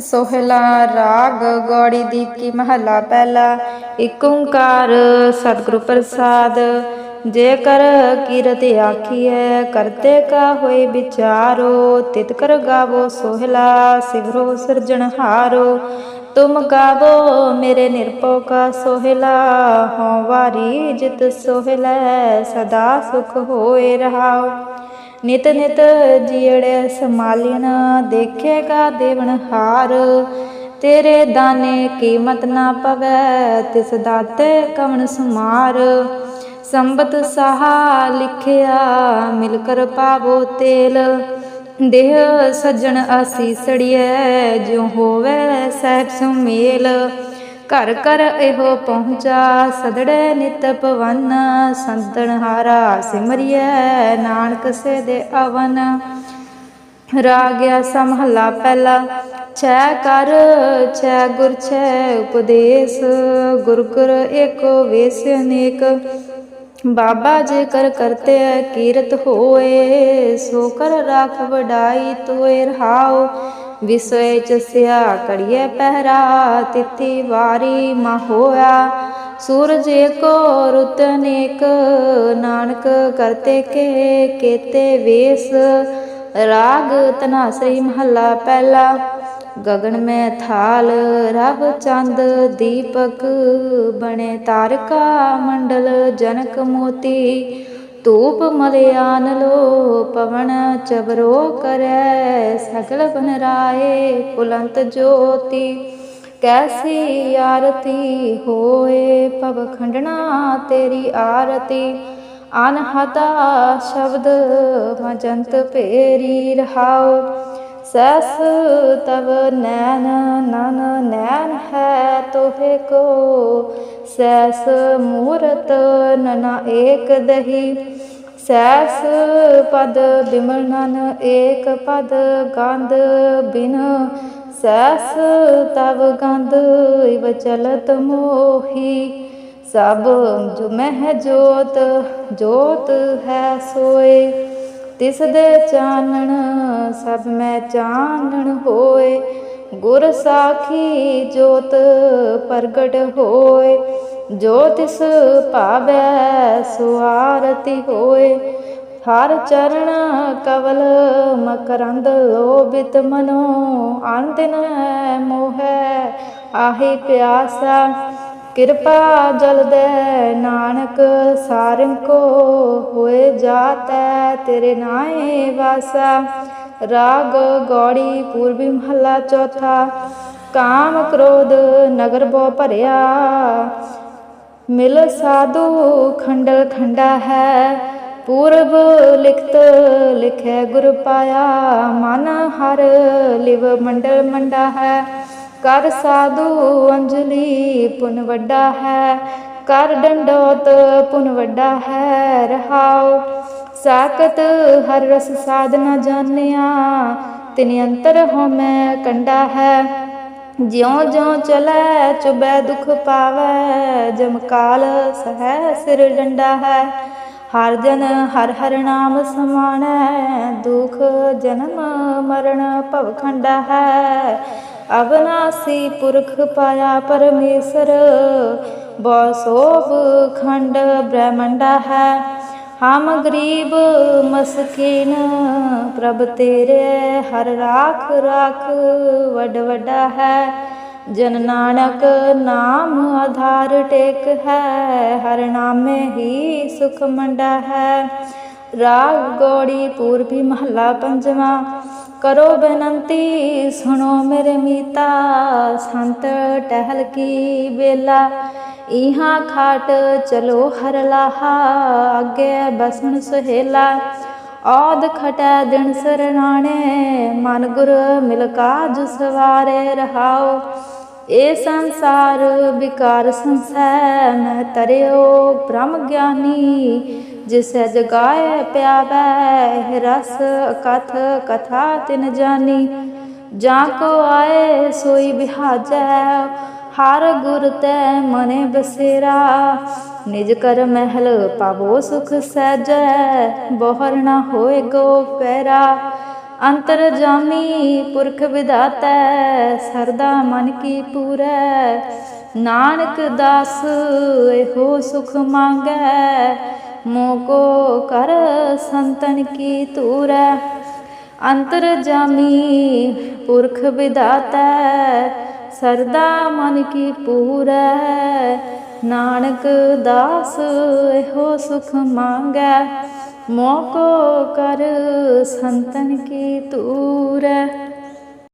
ਸੋਹਿਲਾ ਰਾਗ ਗੌੜੀ ਦੀਪਕੀ ਮਹੱਲਾ ਪਹਿਲਾ ਏਕ ਓੰਕਾਰ ਸਤਿਗੁਰੂ ਪ੍ਰਸਾਦ। ਜੇ ਕਰ ਕੀਰਤ ਆਖੀਐ, ਕਰਤੇ ਕਾ ਹੋਏ ਵਿਚਾਰੋ, ਤਿਤ ਕਰ ਗਾਵੋ ਸੋਹਿਲਾ, ਸਿਵਰੋ ਸਿਰਜਣਹਾਰੋ ਤੁਮ ਗਾਵੋ ਮੇਰੇ ਨਿਰਭਉ ਕਾ ਸੋਹਿਲਾ, ਹਉ ਵਾਰੀ ਜਿਤ ਸੋਹਿਲੈ, ਸਦਾ ਸੁਖ ਹੋਏ ਰਹਾਓ ਨਿਤ ਨਿਤ ਜੀੜੇ ਸਮਾਲੀਨ ਦੇਖੇਗਾ ਦੇਵਨ ਹਾਰ। ਤੇਰੇ ਦਾਨੇ ਕੀਮਤ ਨਾ ਪਵੈ, ਤਿਸ ਦਾਤੇ ਕਵਣ ਸੁਮਾਰ। ਸੰਬਤ ਸਹਾ ਲਿਖਿਆ, ਮਿਲ ਕਰ ਪਾਵੋ ਤੇਲ। ਦੇਹ ਸੱਜਣ ਅਸੀਸੜੀਐ ਜਿਉ ਹੋਵੇ ਸਹਿਬ ਸੁਮੇਲ। ਘਰ ਘਰ ਇਹੋ ਪਹੁੰਚਾ, ਸਦੜੇ ਨਿਤ ਪਵਨ, ਸੰਤਨ ਹਾਰਾ ਸਿਮਰਿਐ, ਨਾਨਕ ਸੇ ਦੇ ਅਵਨ ਰਾਗਿਆ ਸਮਹਲਾ ਪਹਿਲਾ, ਛੈ ਕਰ, ਛੈ ਗੁਰ, ਛੈ ਉਪਦੇਸ਼, ਗੁਰ ਗੁਰ ਏਕੋ ਵੇਸ ਅਨੇਕ। ਬਾਬਾ ਜੇ ਕਰ ਕਰਤੇ ਕੀਰਤ ਹੋਏ, ਸੋ ਕਰ ਰਾਖ ਵਡਾਈ ਤੋਏ ਰਹਾਉ। ਵਿਸਵੇ ਚਸਿਆ ਕੜੀਏ ਪਹਿਰਾ, ਤਿਥੀ ਵਾਰੀ ਮਾ ਹੋਇਆ। ਸੂਰਜ ਏਕੋ ਰੁਤ ਨੇਕ, ਨਾਨਕ ਕਰਤੇ ਕੇ ਕੇਤੇ ਵੇਸ। ਰਾਗ ਤਨਾਸਰੀ ਮਹੱਲਾ ਪਹਿਲਾ ਗगन ਮੈਂ ਥਾਲ, ਰਵ ਚੰਦ ਦੀਪਕ ਬਣੇ ਤਾਰਕਾ ਮੰਡਲ ਜਨਕ ਮੋਤੀ। ਧੂਪ ਮਲਿਆਨ ਲੋ ਪਵਨ ਚਬਰੋ ਕਰੈ ਸਗਲ ਬਨ ਰਾਏ ਪੁਲੰਤ ਜੋਤੀ। ਕੈਸੀ ਆਰਤੀ ਹੋਏ ਪਵ ਖੰਡਣਾ ਤੇਰੀ ਆਰਤੀ। ਅਨਹਤਾ ਸ਼ਬਦ ਮਜੰਤ ਭੇਰੀ ਰਹਾਉ। ਸਸ ਤਵ ਨੈਨ ਨਨ ਨੈਨ ਹੈ ਤੋਹੇ ਕੋ ਸੈਸ ਮੂਰਤ ਨਨਾ ਏਕ ਦਹੀ। ਸੈਸ ਪਦ ਬਿਮਲ ਨਨ ਏਕ ਪਦ ਗੰਧ ਬਿਨ। ਸੈਸ ਤਵ ਗੰਧ ਇਵ ਚਲਤ ਮੋਹੀ। ਸਭ ਜੋ ਮਹਿ ਜੋਤ ਜੋਤ ਹੈ ਸੋਏ। ਤਿਸ ਦੇ ਚਾਨਣ ਸਭ ਮੈਂ ਚਾਨਣ ਹੋਏ। ਗੁਰ ਸਾਖੀ ਜੋਤ ਪ੍ਰਗਟ ਹੋਏ। ਜੋ ਤਿਸ ਭਾਵੈ ਸੁਆਰਤੀ ਹੋਏ, ਹਰ ਚਰਨ ਕਵਲ ਮਕਰੰਦ ਲੋਭਿਤ ਮਨੋ ਅੰਤਨ ਮੋਹੈ, ਆਹੀ ਪਿਆਸਾ, ਕਿਰਪਾ ਜਲਦੈ ਨਾਨਕ, ਸਾਰਿੰ ਕੋ ਹੋਏ ਜਾਤੈ ਤੇਰੇ ਨਾਏ ਵਾਸਾ। ਰਾਗ ਗੌੜੀ ਪੂਰਬੀ ਮਹੱਲਾ ਚੌਥਾ, ਕਾਮ ਕ੍ਰੋਧ ਨਗਰ ਬੋ ਭਰਿਆ ਮਿਲ ਸਾਧੂ ਖੰਡਲ ਖੰਡਾ ਹੈ। ਪੂਰਬ ਲਿਖਤ ਲਿਖੈ ਗੁਰ ਪਾਇਆ, ਮਨ ਹਰ ਲਿਵ ਮੰਡਲ ਮੰਡਾ ਹੈ। ਕਰ ਸਾਧੂ ਅੰਜਲੀ ਪੁਨ ਵੱਡਾ ਹੈ। ਕਰ ਡੰਡੋਤ ਪੁਨ ਵੱਡਾ ਹੈ, ਰਹਾਉ। ਸਾਕਤ ਹਰ ਰਸ ਸਾਧਨਾ ਜਾਣਿਆ, ਤਿਨ ਅੰਤਰ ਹੋ ਮੈਂ ਕੰਡਾ ਹੈ। ਜਿਉ ਜਿਉ ਚਲੈ, ਚੁਬੈ ਦੁਖ ਪਾਵੈ। ਜਮਕਾਲ ਸਹਿ ਸਿਰ ਡੰਡਾ ਹੈ। ਹਰ ਜਨ ਹਰ ਹਰ ਨਾਮ ਸਮਾਣੈ। ਦੁਖ ਜਨਮ ਮਰਨ ਭਵ ਖੰਡਾ ਹੈ। ਅਵਨਾਸੀ ਪੁਰਖ ਪਾਇਆ ਪਰਮੇਸ਼ਰ। ਬੋ ਸੋਭ ਖੰਡ ਬ੍ਰਹਮੰਡਾ ਹੈ। ਹਮ ਗਰੀਬ ਮਸਕੀਨ, ਪ੍ਰਭ ਤੇਰੇ ਹਰ ਰਾਖ ਰਾਖ ਵੱਡ ਵੱਡਾ ਹੈ। ਜਨ ਨਾਨਕ ਨਾਮ ਆਧਾਰ ਟੇਕ ਹੈ, ਹਰ ਨਾਮੇ ਹੀ ਸੁਖ ਮੰਡਾ ਹੈ। ਰਾਗ ਗੋੜੀ ਪੂਰਬੀ ਮਹੱਲਾ ਪੰਜਵਾਂ ਕਰੋ ਬੇਨਤੀ ਸੁਣੋ ਮੇਰੇ ਮੀਤਾ ਸੰਤ ਟਹਿਲ ਕੀ ਵੇਲਾ ਇਹਾਂ ਖਾਟ ਚਲੋ ਹਰ ਲਾਹਾ ਅੱਗੇ ਬਸਣ ਸੁਹੇਲਾ ਆਦ ਖਟੈ ਦਿਨ ਸਰਨਾਣੇ ਮਨ ਗੁਰ ਮਿਲ ਕਾਜ ਸਵਾਰੇ ਰਹਾਓ ਇਹ ਸੰਸਾਰ ਵਿਕਾਰ ਸੰਸੈ ਮੈਂ ਤਰਿਓ ਬ੍ਰਹਮ ਗਿਆਨੀ ਜਿਸੈ ਜਗਾਏ ਪਿਆ ਪਿਆਵੈ, ਰਸ ਕਥ ਕਥਾ ਤਿਨ ਜਾਨੀ। ਜਾਂ ਕੋ ਆਏ ਸੋਈ ਬਿਹਾਜੈ, ਹਰ ਗੁਰ ਤੈ ਮਨੇ ਬਸੇਰਾ। ਨਿਜ ਕਰ ਮਹਿਲ ਪਾਵੋ ਸੁਖ ਸਹਿਜੈ, ਬੋਹਰ ਨਾ ਹੋਏ ਗੋ ਪੈਰਾ ਅੰਤਰ ਜਾਮੀ ਪੁਰਖ ਵਿਦਾਤੈ ਸਰਦਾ ਮਨ ਕੀ ਪੂਰੈ। ਨਾਨਕ ਦਾਸ, ਇਹੋ ਸੁਖ ਮੰਗੈ। ਮੋਕੋ ਕਰ ਸੰਤਨ ਕੀ ਤੂਰੈ, ਅੰਤਰ ਜਾਮੀ ਪੁਰਖ ਵਿਦਾਤੈ, ਸਰਦਾ ਮਨ ਕੀ ਪੂਰੈ, ਨਾਨਕ ਦਾਸ ਇਹੋ ਸੁਖ ਮੰਗੈ, ਮੋਕੋ ਕਰ ਸੰਤਨ ਕੀ ਤੂਰੈ।